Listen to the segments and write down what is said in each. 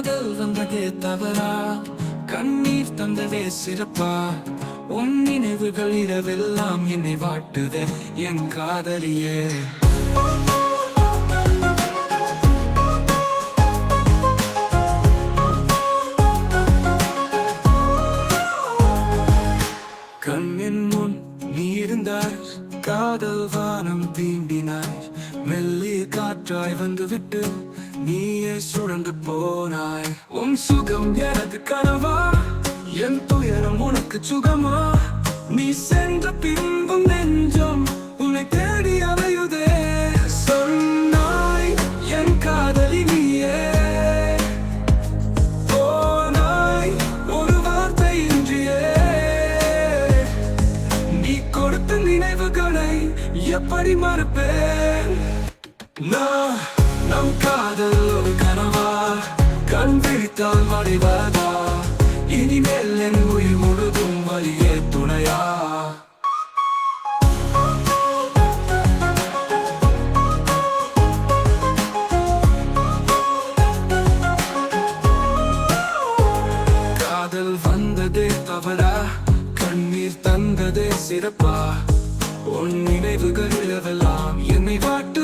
காதல் வந்ததே தவறா? கண்ணீர் தந்ததே சிறப்பா? உன் நினைவுகள் இரவெல்லாம் என்னை வாட்டுதே என் காதலியே. கண்ணின் முன் நீ இருந்தாய் காதல் வானம் தீண்டினாய். மெல்லிய காற்றாய் வந்துவிட்டு நீயே சுழந்து போனாய். உன் சுகம் எனது கனவா? என் துயரம் உனக்கு சுகமா? நீ சென்ற பின்பும் நெஞ்சம் உன்னை தேடி அலையுதே. சொன்னாய் என் காதலி நீயே. போனாய் ஒரு வார்த்தை இன்றியே. நீ கொடுத்த நினைவுகளை எப்படி மறுப்பேன்? நான் நம் காதல் ஒரு கனவா கண் விழித்தால் மறைவதா இனிமேல் என் உயிர் முழுதும் வழியே துணையா? காதல் வந்ததே தவறா? கண்ணீர் தந்ததே சிறப்பா? உன் நினைவுகள் இரவெல்லாம் என்னை வாட்டு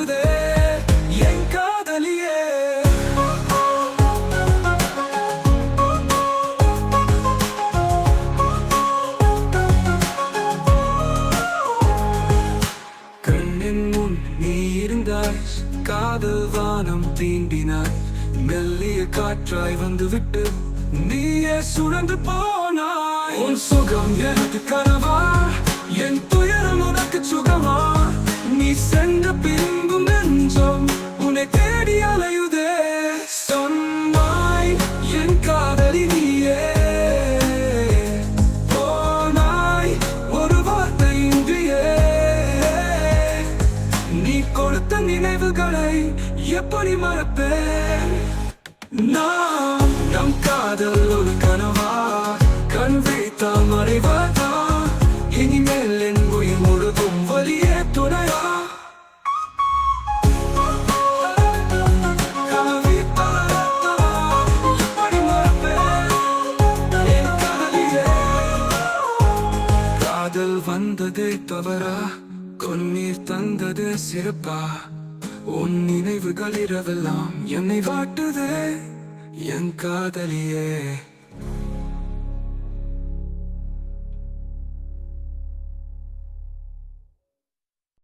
காதல் வானம் தீண்டினாய் மெல்லிய காற்றாய் வந்துவிட்டு நீயே சுழந்து போனாய். உன் சுகம் எனக்கு கனவா கொடுத்த நினைவுகளை எப்படி மறப்பேன்? நாம் நம் காதல் ஒரு கனவா? கண் வைத்தால் மறைவதா? இனிமேல் என் உயிர் முழுதும் வலியே துணையா? காதல் வந்ததே தவறா? கொன்னீர் தந்தது சிறப்பா. உன் நினைவுகள் இரவெல்லாம் என்னை வாட்டுதே என் காதலியே.